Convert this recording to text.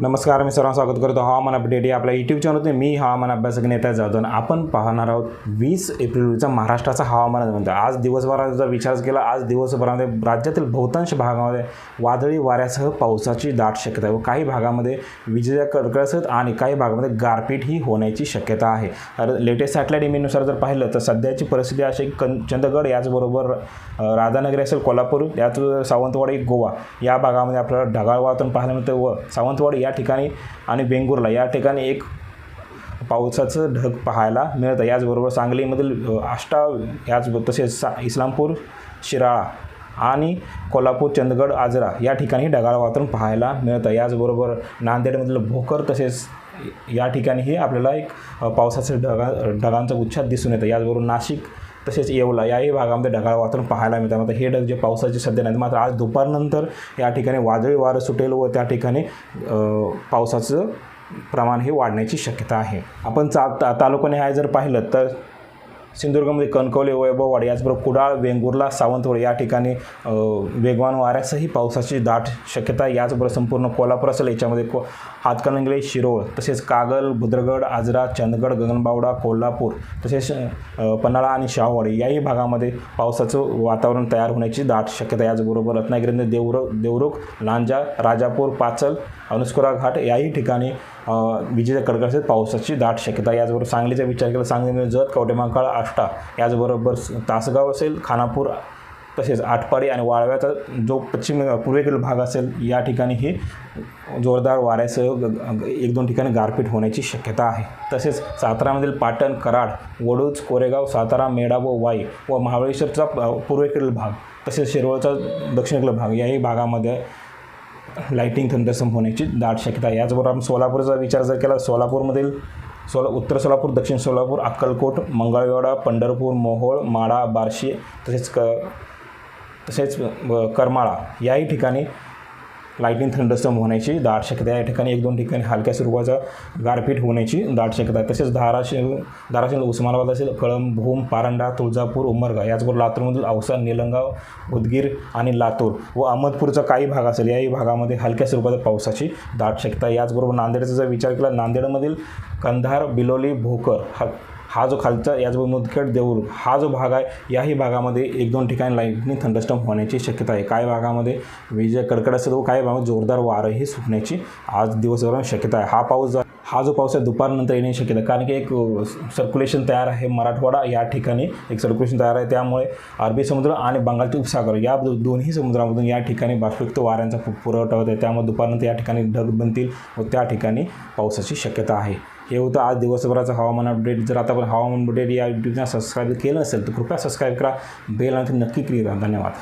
नमस्कार मी सर्वांना स्वागत करतो. हवामान अपडेट या आपल्या यूट्यूब चॅनलमध्ये मी हवामान अभ्यासक नेता जाधव आणि आपण पाहणार आहोत वीस एप्रिलचा महाराष्ट्राचा हवामान म्हणतो आज दिवसभराचा विचार केला आज दिवसभरामध्ये राज्यातील बहुतांश भागामध्ये वादळी वाऱ्यासह पावसाची दाट शक्यता आहे व काही भागामध्ये विजेच्या कडकडासह आणि काही भागामध्ये गारपीटही होण्याची शक्यता आहे. तर लेटेस्ट सॅटेलाईट इमेजनुसार जर पाहिलं तर सध्याची परिस्थिती अशी आहे कं चंदगड याचबरोबर राधानगरी असेल कोल्हापूर याच सावंतवाडी गोवा या भागामध्ये आपल्याला ढगाळ वातावरण पाहायला मिळतं व सावंतवाडी या ठिकाणी आणि वेंगुर्ला या ठिकाणी एक पावसाचं ढग पाहायला मिळतं. याचबरोबर सांगलीमधील आष्टा याच तसेच सा इस्लामपूर शिराळा आणि कोल्हापूर चंदगड आजरा या ठिकाणी ढगाळ वातावरण पाहायला मिळतं. याचबरोबर नांदेडमधील भोकर तसेच या ठिकाणीही आपल्याला एक पावसाचं ढगा ढगांचा गुच्छात दिसून येतं. याचबरोबर नाशिक तसेच येवला याही भागामध्ये ढगाळ वातावरण पाहायला मिळतं. मात्र हे ढग जे पावसाचे सध्या नाही मात्र आज दुपारनंतर या ठिकाणी वादळी वारं सुटेल व त्या ठिकाणी पावसाचं प्रमाण हे वाढण्याची शक्यता आहे. आपण चा ता तालुक्याने आहे जर पाहिलं तर सिंधुदुर्गमध्ये कणकवली वैभववाड याचबरोबर कुडाळ वेंगुर्ला सावंतवाड या ठिकाणी वेगवान वाऱ्यासही पावसाची दाट शक्यता याचबरोबर संपूर्ण कोल्हापूर असेल याच्यामध्ये को हातकणंगले शिरोळ तसेच कागल भुद्रगड आजरा चंदगड गगनबावडा कोल्हापूर तसेच पन्हाळा आणि शाहवाडी याही भागामध्ये पावसाचं वातावरण तयार होण्याची दाट शक्यता याचबरोबर रत्नागिरीमध्ये देवरो देवरुख लांजा राजापूर पाचल अनुस्कुरा घाट याही ठिकाणी अ, विजेच्या असेल पावसाची दाट शक्यता याचबरोबर सांगलीचा विचार केला सांगलीमध्ये जत कवटेमाकाळ आष्टा याचबरोबर तासगाव असेल खानापूर तसेच आटपाडी आणि वाळव्याचा जो पश्चिम पूर्वेकडील भाग असेल या ठिकाणी हे जोरदार वाऱ्यासह ग- एक दोन ठिकाणी गारपीट होण्याची शक्यता आहे. तसेच सातारामधील पाटण कराड वडूज कोरेगाव सातारा मेढा व वाई व महाबळेश्वरचा पूर्वेकडील भाग तसेच शिरवळचा दक्षिणेकडील भाग याही भागामध्ये लाईटिंग थंडरसम होण्याची दाट शक्यता आहे. याचबरोबर आपण सोलापूरचा विचार जर केला सोलापूरमधील सोला उत्तर सोलापूर दक्षिण सोलापूर अक्कलकोट मंगळवेढा पंढरपूर मोहोळ माडा बार्शी तसेच क तसेच अ, करमाळा याही ठिकाणी लाईटनिंग थंडस्टम होण्याची दाट शक्यता आहे. या ठिकाणी एक दोन ठिकाणी हलक्या स्वरूपाचा गारपीट होण्याची दाट शक्यता आहे. तसेच धाराशिव धाराशिव उस्मानाबाद असेल कळंब भूम पारंडा तुळजापूर उमरगा याचबरोबर लातूरमधील औसा निलंगाव उदगीर आणि लातूर व अहमदपूरचा काही भाग असेल याही भागामध्ये हलक्या स्वरूपाच्या पावसाची दाट शक्यता याचबरोबर नांदेडचा जर विचार केला नांदेडमधील कंधार बिलोली भोकर हा हा जो खालचा याचबरोबर मुदखेड देऊळ हा जो भाग आहे याही भागामध्ये एक दोन ठिकाणी लाईटनी थंडस्टम होण्याची शक्यता आहे. काही भागामध्ये? विजय कडकड असेल व काही भागात जोरदार वारंही सुटण्याची आज दिवसभरात शक्यता आहे. हा पाऊस हा जो पाऊस आहे दुपारनंतर येण्याची शक्यता कारण की एक सर्क्युलेशन तयार आहे मराठवाडा या ठिकाणी. एक सर्क्युलेशन तयार आहे. त्यामुळे अरबी समुद्र आणि बंगालचे उपसागर या दोन्ही समुद्रामधून या ठिकाणी बाष्पयुक्त वाऱ्यांचा पुरवठा होत आहे. त्यामुळे दुपारनंतर या ठिकाणी ढग बनतील व त्या ठिकाणी पावसाची शक्यता आहे. हे होतं आज दिवसभराचं हवामान अपडेट जर आता आपण हवामान अपडेट या यूट्यूबला सबस्क्राईब केलं असेल तर कृपया सबस्क्राईब करा. बेल आणि नक्की क्लिक करा. धन्यवाद.